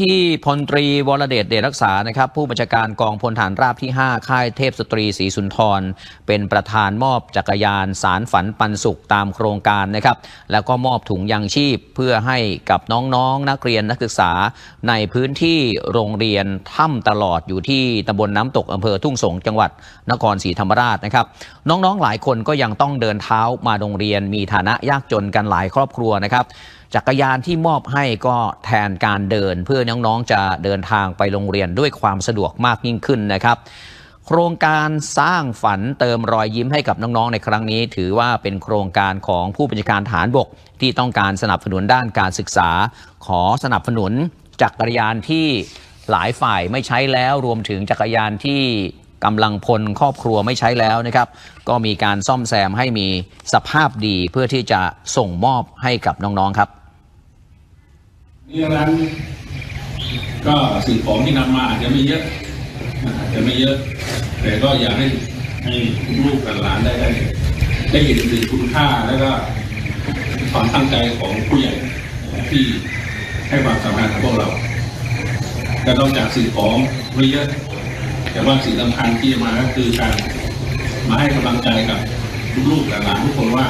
ที่พลตรีวรเดชเดชรักษานะครับ ผู้บัญชาการกองพลฐานราบที่ 5 ค่ายเทพสตรีศรีสุนทร เป็นประธานมอบจักรยานสารฝันปันสุขตามโครงการนะครับ แล้วก็มอบถุงยางชีพเพื่อให้กับน้องๆนักเรียนนักศึกษาในพื้นที่โรงเรียนถ้ำตลอดอยู่ที่ตำบลน้ำตกอำเภอทุ่งสงจังหวัดนครศรีธรรมราชนะครับ น้องๆหลายคนก็ยังต้องเดินเท้ามาโรงเรียนมีฐานะยากจนกันหลายครอบครัวนะครับจักรยานที่มอบให้ก็แทนการเดินเพื่อน้องๆจะเดินทางไปโรงเรียนด้วยความสะดวกมากยิ่งขึ้นนะครับโครงการสร้างฝันเติมรอยยิ้มให้กับน้องๆ ในครั้งนี้ ถือว่าเป็นโครงการของผู้บัญชาการฐานบก ที่ต้องการสนับสนุนด้านการศึกษา ขอสนับสนุนจักรยานที่หลายฝ่ายไม่ใช้แล้วรวมถึงจักรยานที่ กำลังพลครอบครัวไม่ใช้แล้วนะครับ ก็มีการซ่อมแซมให้มีสภาพดีเพื่อที่จะส่งมอบให้กับน้องๆครับนี่ร้านก็สิ่งของที่นำมาอาจจะไม่เยอะอาจจะไม่เยอะ แต่ก็อยากให้ให้ลูกกับหลานได้ได้ได้เห็นถึงคุณค่าแล้วก็ความตั้งใจของผู้ใหญ่ที่ให้ความสำคัญกับพวกเราก็นอกจากสิ่งของไม่เยอะ แต่ว่าสิ่งสำคัญที่มาก็คือการมาให้กำลังใจกับลูกๆหลานทุกคนว่า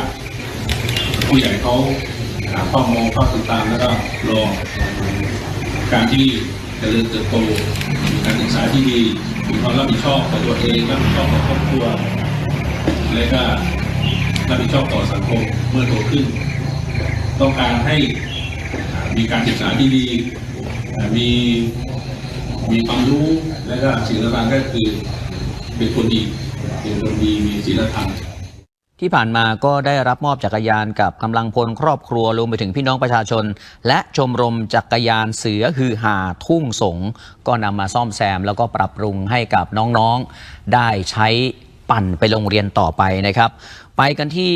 ผู้ใหญ่เขาหาข้อมูลข้อติดตามแล้วก็รอการที่จเจริญเติบโตมีการศึกษาที่ดีมีความรับผิดชอบต่อตัวเองรับผิดชอบต่อครอบครัวและก็รับผิดชอบต่อสังคมเมื่อโตขึ้น ต้องการให้มีการศึกษาที่ดีมี มีความรู้และก็สิ่งสำคัญก็คือเป็นคนดีเป็นคนดีมีศีลธรรมที่ผ่านมาก็ได้รับมอบจักรยานกับกำลังพลครอบครัวรวมไปถึงพี่น้องประชาชน และชมรมจักรยานเสือฮือหาทุ่งสง ก็นำมาซ่อมแซม แล้วก็ปรับปรุงให้กับน้องๆ ได้ใช้ปั่นไปโรงเรียนต่อไปนะครับ ไปกันที่